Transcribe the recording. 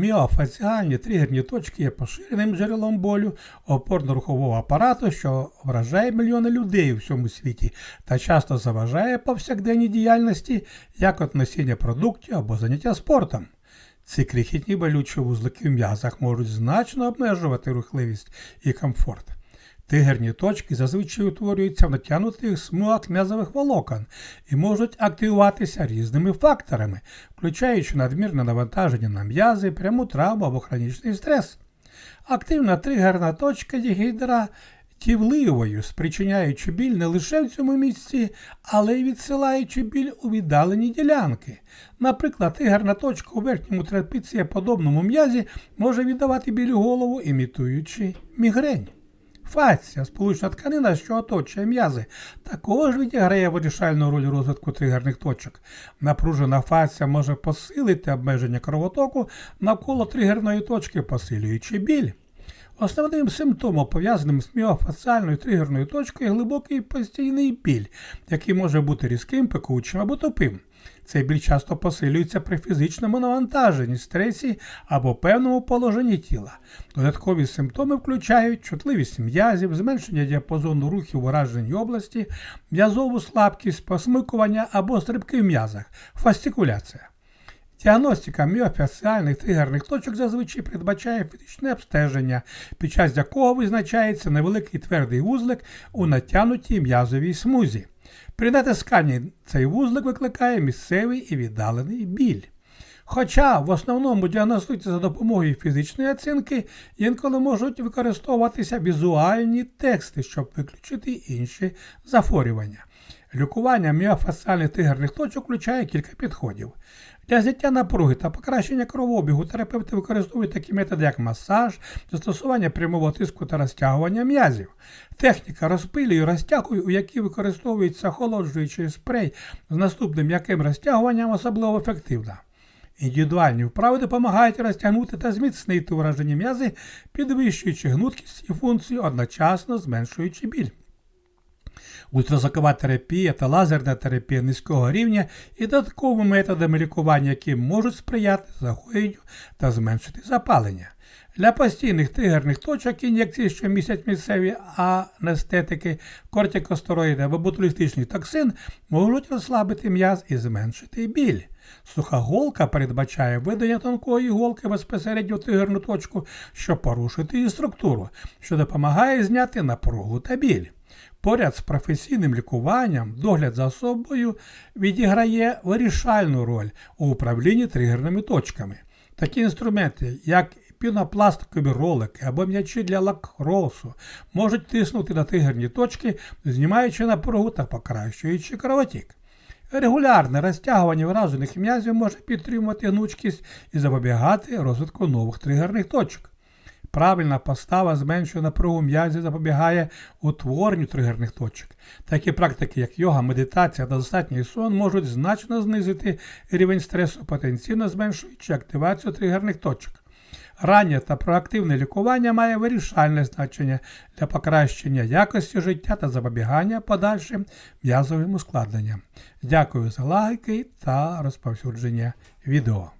Міофаціальні тригерні точки є поширеним джерелом болю опорно-рухового апарату, що вражає мільйони людей у всьому світі та часто заважає повсякденній діяльності, як от носіння продуктів або заняття спортом. Ці крихітні болючі вузлики в м'язах можуть значно обмежувати рухливість і комфорт. Тигерні точки зазвичай утворюються в натягнутих смугах м'язових волокон і можуть активуватися різними факторами, включаючи надмірне навантаження на м'язи, пряму травму або хронічний стрес. Активна тригерна точка є гідратівливою, спричиняючи біль не лише в цьому місці, але й відсилаючи біль у віддалені ділянки. Наприклад, тригерна точка у верхньому трапецієподобному м'язі може віддавати біль голову, імітуючи мігрень. Фація, сполучна тканина, що оточує м'язи, також відіграє вирішальну роль розвитку тригерних точок. Напружена фація може посилити обмеження кровотоку навколо тригерної точки, посилюючи біль. Основним симптомом, пов'язаним з міофасціальною тригерною точкою, є глибокий постійний біль, який може бути різким, пекучим або тупим. Цей біль часто посилюється при фізичному навантаженні, стресі або певному положенні тіла. Додаткові симптоми включають чутливість м'язів, зменшення діапазону рухів ураженій області, м'язову слабкість, посмикування або стрибки в м'язах, фастикуляція. Діагностика міофасціальних тригерних точок зазвичай передбачає фізичне обстеження, під час якого визначається невеликий твердий вузлик у натягнутій м'язовій смузі. При натисканні цей вузлик викликає місцевий і віддалений біль. Хоча в основному діагностуються за допомогою фізичної оцінки, інколи можуть використовуватися візуальні тексти, щоб виключити інші захворювання. Лікування міофасціальних тригерних точок включає кілька підходів. Для зняття напруги та покращення кровообігу терапевти використовують такі методи, як масаж, застосування прямого тиску та розтягування м'язів. Техніка розпилюю і розтягую, у якій використовується охолоджуючий спрей з наступним м'яким розтягуванням, особливо ефективна. Індивідуальні вправи допомагають розтягнути та зміцнити уражені м'язи, підвищуючи гнуткість і функцію, одночасно зменшуючи біль. Ультразвукова терапія та лазерна терапія низького рівня і додатковими методами лікування, які можуть сприяти загоєнню та зменшити запалення. Для постійних тригерних точок ін'єкції, що містять місцеві анестетики, кортикостероїди або ботулістичний токсин, можуть розслабити м'яз і зменшити біль. Суха голка передбачає видання тонкої голки безпосередньо в тригерну точку, щоб порушити її структуру, що допомагає зняти напругу та біль. Поряд з професійним лікуванням догляд за собою відіграє вирішальну роль у управлінні тригерними точками. Такі інструменти, як пінопластикові ролики або м'ячі для лакросу, можуть тиснути на тригерні точки, знімаючи напругу та покращуючи кровотік. Регулярне розтягування вражених м'язів може підтримувати гнучкість і запобігати розвитку нових тригерних точок. Правильна постава зменшує напругу м'язів запобігає утворенню тригерних точок. Такі практики, як йога, медитація та достатній сон, можуть значно знизити рівень стресу, потенційно зменшуючи активацію тригерних точок. Раннє та проактивне лікування має вирішальне значення для покращення якості життя та запобігання подальшим м'язовим ускладненням. Дякую за лайки та розповсюдження відео.